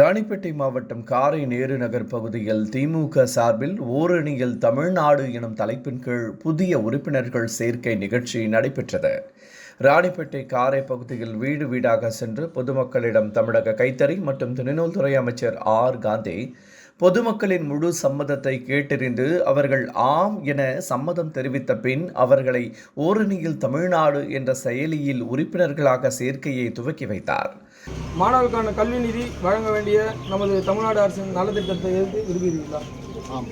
ராணிப்பேட்டை மாவட்டம் காரை நேரு நகர் பகுதியில் திமுக சார்பில் ஓரணியில் தமிழ்நாடு எனும் தலைப்பின் கீழ் புதிய உறுப்பினர்கள் சேர்க்கை நிகழ்ச்சி நடைபெற்றது. ராணிப்பேட்டை காரை பகுதியில் வீடு வீடாக சென்று பொதுமக்களிடம் தமிழக கைத்தறி மற்றும் துணைநூல்துறை அமைச்சர் ஆர் காந்தி பொதுமக்களின் முழு சம்மதத்தை கேட்டறிந்து அவர்கள் ஆம் என சம்மதம் தெரிவித்த பின் அவர்களை ஓரணியில் தமிழ்நாடு என்ற செயலியில் உறுப்பினர்களாக சேர்க்கையை துவக்கி வைத்தார். மாணவர்களுக்கான கல்வி நிதி வழங்க வேண்டிய நமது தமிழ்நாடு அரசின் நலத்திட்டத்தை எதிர்த்து விரும்புகிறீர்களா ஆம்.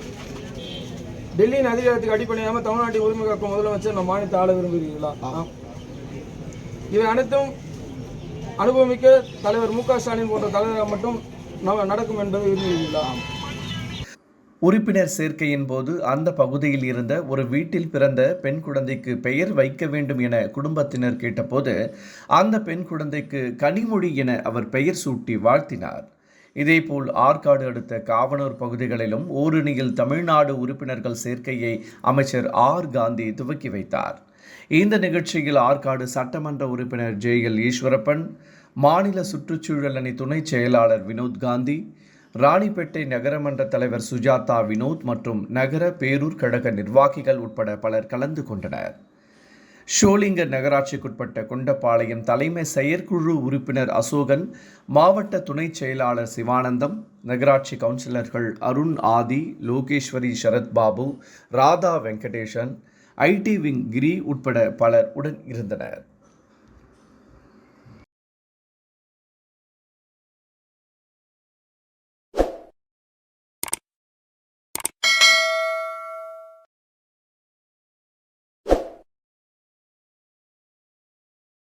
டெல்லியின் அதிகாரத்துக்கு அடிப்படையாமல் தமிழ்நாட்டின் உரிமை காக்கும் முதலமைச்சர் நம் மாநிலத்தை ஆள விரும்புகிறீர்களா? ஆம். இவை அனைத்தும் அனுபவமிக்க தலைவர் மு க ஸ்டாலின் போன்ற தலைவர் மட்டும் நடக்கும் என்பதை விரும்புகிறீர்களா? உறுப்பினர் சேர்க்கையின் போது அந்த பகுதியில் இருந்த ஒரு வீட்டில் பிறந்த பெண் குழந்தைக்கு பெயர் வைக்க வேண்டும் என குடும்பத்தினர் கேட்டபோது அந்த பெண் குழந்தைக்கு கனிமொழி என அவர் பெயர் சூட்டி வாழ்த்தினார். இதேபோல் ஆற்காடு அடுத்த காவனூர் பகுதிகளிலும் ஓரணியில் தமிழ்நாடு உறுப்பினர்கள் சேர்க்கையை அமைச்சர் ஆர். காந்தி துவக்கி வைத்தார். இந்த நிகழ்ச்சியில் ஆற்காடு சட்டமன்ற உறுப்பினர் ஜே. எல். ஈஸ்வரப்பன் மாநில சுற்றுச்சூழல் அணி துணைச் செயலாளர் வினோத் காந்தி ராணிப்பேட்டை நகரமன்ற தலைவர் சுஜாதா வினோத் மற்றும் நகர பேரூர் கழக நிர்வாகிகள் உட்பட பலர் கலந்து கொண்டனர். ஷோலிங்க நகராட்சிக்குட்பட்ட கொண்டபாளையம் தலைமை செயற்குழு உறுப்பினர் அசோகன் மாவட்ட துணைச் செயலாளர் சிவானந்தம் நகராட்சி கவுன்சிலர்கள் அருண் ஆதி லோகேஸ்வரி சரத் பாபு ராதா வெங்கடேசன் ஐடி விங் கிரி உட்பட பலர் உடன் இருந்தனர்.